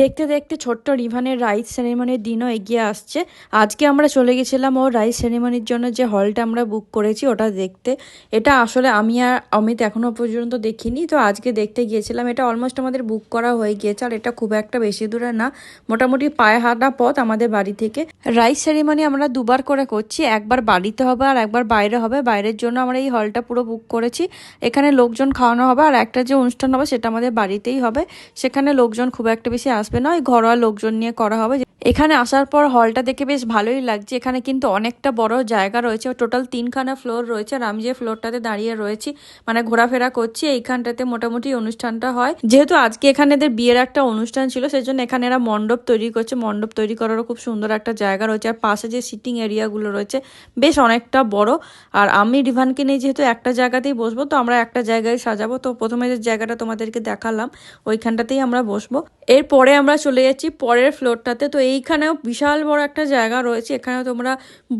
দেখতে দেখতে ছোট্ট রিভানের রাইস সেরেমনির দিনও এগিয়ে আসছে। আজকে আমরা চলে গেছিলাম ও রাইস সেরেমনির জন্য যে হলটা আমরা বুক করেছি ওটা দেখতে। এটা আসলে আমি আর অমিত এখনও পর্যন্ত দেখিনি। তো আজকে দেখতে গিয়েছিলাম, এটা অলমোস্ট আমাদের বুক করা হয়ে গিয়েছে, আর এটা খুব একটা বেশি দূরে না, মোটামুটি পায়ে হাঁটা পথ আমাদের বাড়ি থেকে। রাইস সেরেমনি আমরা দুবার করে করছি, একবার বাড়িতে হবে আর একবার বাইরে হবে। বাইরের জন্য আমরা এই হলটা পুরো বুক করেছি। এখানে লোকজন খাওয়ানো হবে আর একটা যে অনুষ্ঠান হবে সেটা আমাদের বাড়িতেই হবে। সেখানে লোকজন খুব একটা বেশি আসবে না, ওই ঘরোয়া লোকজন নিয়ে করা হবে। এখানে আসার পর হলটা দেখে বেশ ভালোই লাগছে। এখানে কিন্তু অনেকটা বড় জায়গা রয়েছে টোটাল তিনখানা ফ্লোর রয়েছে আর আমি যে ফ্লোরটাতে দাঁড়িয়ে রয়েছি মানে ঘোরাফেরা করছি, এইখানটাতে মোটামুটি অনুষ্ঠানটা হয়। যেহেতু আজকে এখানে এদের বিয়ের একটা অনুষ্ঠান ছিল সেই জন্য এখানে এরা মণ্ডপ তৈরি করছে। মণ্ডপ তৈরি করারও খুব সুন্দর একটা জায়গা রয়েছে আর পাশে যে সিটিং এরিয়াগুলো রয়েছে, বেশ অনেকটা বড়। আর আমি রিভানকে নিয়ে যেহেতু একটা জায়গাতেই বসবো, তো আমরা একটা জায়গায় সাজাবো। তো প্রথমে যে জায়গাটা তোমাদেরকে দেখালাম, ওইখানটাতেই আমরা বসবো। এরপরে আমরা চলে যাচ্ছি পরের ফ্লোরটাতে তো এইখানেও বিশাল বড় একটা জায়গা রয়েছে। এখানে তোমরা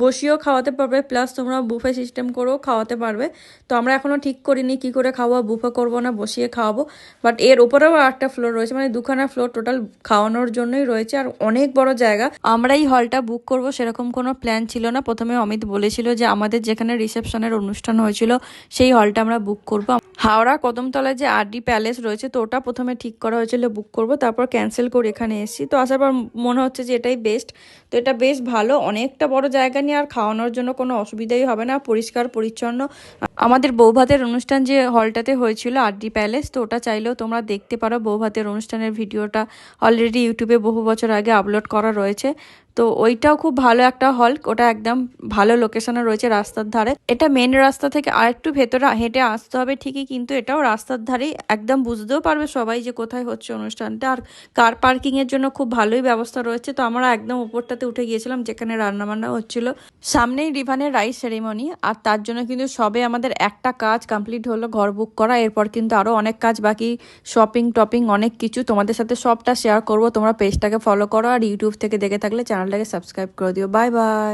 বসিয়েও খাওয়াতে পারবে প্লাস তোমরা বুফে সিস্টেম করেও খাওয়াতে পারবে। তো আমরা এখনও ঠিক করিনি কি করে খাওয়া বুফে করব না, বসিয়ে খাওয়াবো। বাট এর উপরেও একটা ফ্লোর রয়েছে মানে দুখানা ফ্লোর টোটাল খাওয়ানোর জন্যই রয়েছে, আর অনেক বড় জায়গা। আমরা এই হলটা বুক করব সেরকম কোনো প্ল্যান ছিল না। প্রথমে অমিত বলেছিল যে আমাদের যেখানে রিসেপশনের অনুষ্ঠান হয়েছিল, সেই হলটা আমরা বুক করব। হাওড়া কদমতলায় যে আর ডি প্যালেস রয়েছে, তো ওটা প্রথমে ঠিক করা হয়েছিল, বুক করব, তারপর ক্যান্সেল করে এখানে এসেছি। তো আসার পর মনে হচ্ছে যে এটাই বেস্ট। তো এটা বেশ ভালো। অনেকটা বড় জায়গা নিয়ে আর খাওয়ানোর জন্য কোনো অসুবিধাই হবে না, পরিষ্কার, পরিচ্ছন্ন। আমাদের বৌভাতের অনুষ্ঠান যে হলটাতে হয়েছিল আরডি প্যালেস, তো ওটা চাইলেও তোমরা দেখতে পারো। বৌভাতের অনুষ্ঠানের ভিডিওটা অলরেডি ইউটিউবে বহু বছর আগে আপলোড করা রয়েছে। তো ওইটাও খুব ভালো একটা হল, ওটা একদম ভালো লোকেশনে রয়েছে রাস্তার ধারে। এটা মেন রাস্তা থেকে আর একটু ভেতরে হেঁটে আসতে হবে ঠিকই, কিন্তু এটাও রাস্তার ধারেই একদম বুঝতেও পারবে সবাই যে কোথায় হচ্ছে অনুষ্ঠানটা। আর কার পার্কিং এর জন্য খুব ভালোই ব্যবস্থা রয়েছে। তো আমরা একদম উপরটাতে উঠে গিয়েছিলাম, যেখানে রান্নাবান্না হচ্ছিল। সামনেই রিভানের রাইস সেরেমনি আর তার জন্য কিন্তু সবে আমাদের একটা কাজ কমপ্লিট হলো, ঘর বুক করা। এরপর কিন্তু আরও অনেক কাজ বাকি শপিং টপিং অনেক কিছু। তোমাদের সাথে সবটা শেয়ার করব। তোমরা পেজটাকে ফলো করো, আর ইউটিউব থেকে দেখে থাকলে চ্যানেলটাকে সাবস্ক্রাইব করে দিও। Bye bye